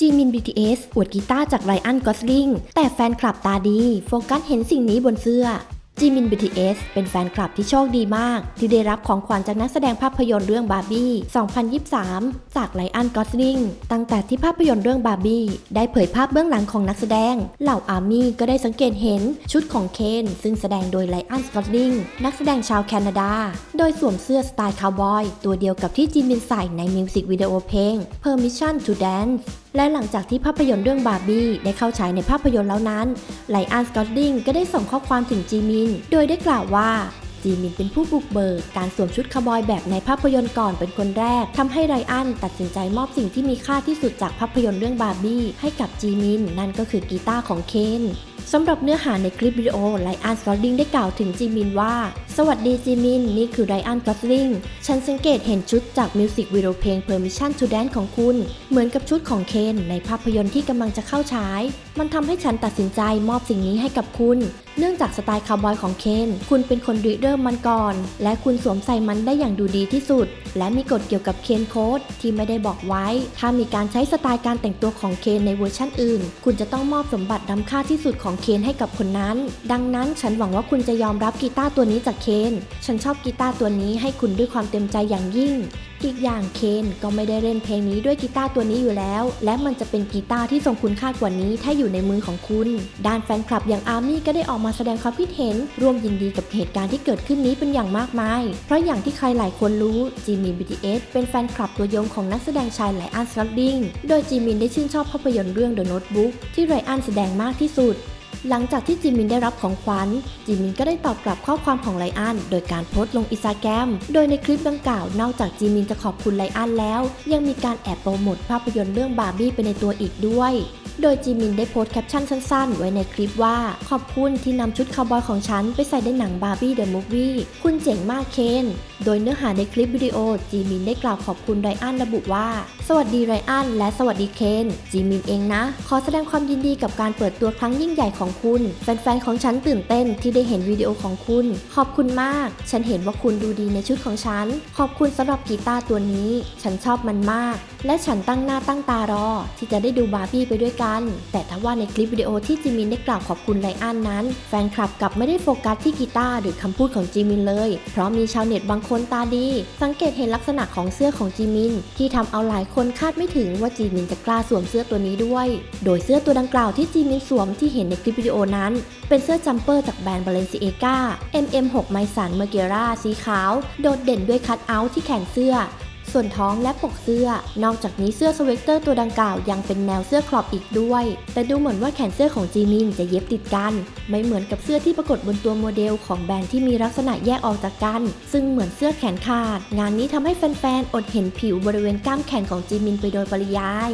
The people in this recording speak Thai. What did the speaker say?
จีมิน BTS อวดกีตาร์จากไรอันกอสลิงแต่แฟนคลับตาดี โฟกัสเห็นสิ่งนี้บนเสื้อจีมิน BTS เป็นแฟนคลับที่โชคดีมาก ที่ได้รับของขวัญจากนักแสดงภาพยนตร์เรื่องบาร์บี้ 2023 จากไลอันกอสลิง ตั้งแต่ที่ภาพยนตร์เรื่องบาร์บี้ได้เผยภาพเบื้องหลังของนักแสดง เหล่าอาร์มี่ก็ได้สังเกตเห็นชุดของเคน ซึ่งแสดงโดยไลอันกอสลิง นักแสดงชาวแคนาดา โดยสวมเสื้อสไตล์คาวบอย ตัวเดียวกับที่จีมินใส่ในมิวสิกวิดีโอเพลง Permission to Dance และหลังจากที่ภาพยนตร์เรื่องบาร์บี้ได้เข้าฉายในภาพยนตร์แล้วนั้นไลอันสกอตดิงก็ได้ส่งข้อความถึงจีมิน โดยได้กล่าวว่าจีมินเป็นผู้บุกเบิกการสวมชุดคาวบอยแบบในภาพยนตร์ก่อนเป็นคนแรกทำให้ไรอันตัดสินใจมอบสิ่งที่มีค่าที่สุดจากภาพยนตร์เรื่องบาร์บี้ให้กับจีมิน นั่นก็คือกีตาร์ของเคน สำหรับเนื้อหาในคลิปวิดีโอไลอันสกอตดิงได้กล่าวถึงจีมินว่า สวัสดีจีมิน นี่คือไรอันกอสลิงฉันสังเกตเห็นชุดจากมิวสิกวิดีโอเพลง Permission to Dance ของคุณ เหมือนกับชุดของเคนในภาพยนตร์ที่กำลังจะเข้าฉาย มันทำให้ฉันตัดสินใจมอบสิ่งนี้ให้กับคุณ เนื่องจากสไตล์คาวบอยของเคนคุณเป็นคนริเริ่มมันก่อน และคุณสวมใส่มันได้อย่างดูดีที่สุด และมีกฎเกี่ยวกับเคนโค้ดที่ไม่ได้บอกไว้ ถ้ามีการใช้สไตล์การแต่งตัวของเคนในเวอร์ชั่นอื่น คุณจะต้องมอบสมบัติล้ำค่าที่สุดของเคนให้กับคนนั้น ดังนั้นฉันหวังว่าคุณจะยอมรับกีตาร์ตัวนี้จากเคน ฉันชอบกีตาร์ตัวนี้ให้คุณด้วยความเต็มใจอย่างยิ่ง อีกอย่างเคนก็ไม่ได้เล่นเพลงนี้ด้วยกีตาร์ตัวนี้อยู่แล้ว และมันจะเป็นกีตาร์ที่ทรงคุณค่ากว่านี้ถ้าอยู่ในมือของคุณ ด้านแฟนคลับอย่างอาร์มี่ก็ได้ออกมาแสดงความคิดเห็น ร่วมยินดีกับเหตุการณ์ที่เกิดขึ้นนี้เป็นอย่างมากมาย เพราะอย่างที่ใครหลายคนรู้จีมิน BTS เป็นแฟนคลับตัวยงของนักแสดงชายไลอันสกอตดิง โดยจีมินได้ชื่นชอบภาพยนตร์เรื่อง The Notebook ที่ไรอันแสดงมากที่สุด หลังจากที่จิมินได้รับของขวัญ จิมินก็ได้ตอบกลับข้อความของไลอันโดยการโพสต์ลงอินสตาแกรม โดยในคลิปดังกล่าวนอกจากจิมินจะขอบคุณไลอันแล้ว ยังมีการแอบโปรโมทภาพยนตร์เรื่องบาร์บี้ไปในตัวอีกด้วย โดยจิมินได้โพสต์แคปชั่นสั้นๆ ไว้ในคลิปว่า ขอบคุณที่นำชุดคาวบอยของฉันไปใส่ในหนังบาร์บี้เดอะมูฟวี่คุณเจ๋งมากเคน โดยเนื้อหาในคลิปวิดีโอ จีมินได้กล่าวขอบคุณไรอันระบุว่า สวัสดีไรอันและสวัสดีเคน จีมินเองนะ ขอแสดงความยินดีกับการเปิดตัวครั้งยิ่งใหญ่ของคุณ แฟนๆของฉันตื่นเต้นที่ได้เห็นวิดีโอของคุณ ขอบคุณมาก ฉันเห็นว่าคุณดูดีในชุดของฉัน ขอบคุณสำหรับกีตาร์ตัวนี้ ฉันชอบมันมากและฉันตั้งหน้าตั้งตารอ ที่จะได้ดูบาร์บี้ไปด้วยกัน แต่ถ้าว่าในคลิปวิดีโอที่จิมินได้กล่าวขอบคุณไรอันนั้น แฟนคลับกลับไม่ได้โฟกัสที่กีตาร์หรือคำพูดของจิมินเลย เพราะมีชาวเน็ตบางคนตาดี สังเกตเห็นลักษณะของเสื้อของจิมิน ที่ทำเอาหลายคนคาดไม่ถึงว่าจิมินจะกล้าสวมเสื้อตัวนี้ด้วย โดยเสื้อตัวดังกล่าวที่จิมินสวมที่เห็นในคลิปวิดีโอนั้น เป็นเสื้อจัมเปอร์จากแบรนด์ Balenciaga MM6 ไมสันเมเกราสีขาว โดดเด่นด้วยคัตเอาท์ที่แขนเสื้อ ส่วนท้องและปกเสื้อ นอกจากนี้เสื้อสเวกเตอร์ตัวดังกล่าวยังเป็นแนวเสื้อครอบอีกด้วย แต่ดูเหมือนว่าแขนเสื้อของจีมินจะเย็บติดกัน ไม่เหมือนกับเสื้อที่ปรากฏบนตัวโมเดลของแบรนด์ที่มีลักษณะแยกออกจากกัน ซึ่งเหมือนเสื้อแขนขาด งานนี้ทำให้แฟนๆ อดเห็นผิวบริเวณกล้ามแขนของจีมินไปโดยปริยาย